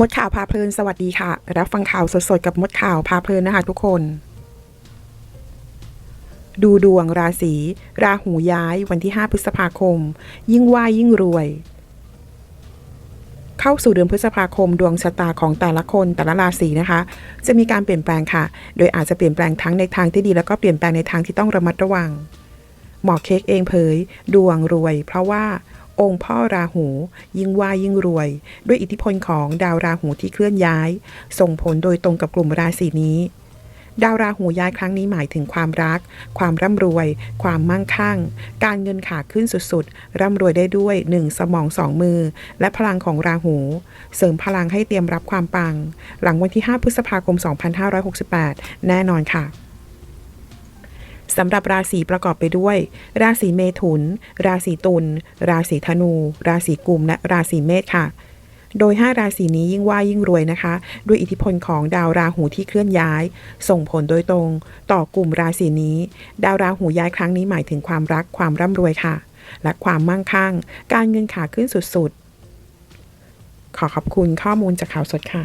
มดข่าวพาเพลินสวัสดีค่ะ รับฟังข่าวสดๆกับมดข่าวพาเพลินนะคะทุกคน ดูดวงราศี ราหูย้ายวันที่ 5 พฤษภาคม ยิ่งว่ายิ่งรวย เข้าสู่เดือนพฤษภาคมดวงชะตาของแต่ละคนแต่ละราศีนะคะ จะมีการเปลี่ยนแปลงค่ะ โดยอาจจะเปลี่ยนแปลงทั้งในทางที่ดี แล้วก็เปลี่ยนแปลงในทางที่ต้องระมัดระวังหมอเค้กเองเผย ดวงรวย เพราะว่า องค์พ่อราหู ยิ่งว่ายิ่งรวย ด้วยอิทธิพลของดาวราหูที่เคลื่อนย้าย ส่งผลโดยตรงกับกลุ่มราศีนี้ ดาวราหูย้ายครั้งนี้หมายถึงความรัก ความร่ำรวย ความมั่งคั่ง การเงินขาขึ้นสุดๆ ร่ำรวยได้ด้วย 1. สมองสองมือ และพลังของราหู เสริมพลังให้เตรียมรับความปัง หลังวันที่ 5 พฤษภาคม 2568 แน่นอนค่ะ สำหรับราศีประกอบไปด้วย ราศีเมถุน ราศีตุล ราศีธนู ราศีกุม และราศีเมษค่ะ โดย 5 ราศีนี้ยิ่งว่ายิ่งรวยนะคะ ด้วยอิทธิพลของดาวราหูที่เคลื่อนย้าย ส่งผลโดยตรง ต่อกลุ่มราศีนี้ ดาวราหูย้ายครั้งนี้หมายถึงความรักความร่ำรวยค่ะ และความมั่งคั่ง การเงินขาขึ้นสุดๆ ขอขอบคุณข้อมูลจากข่าวสดค่ะ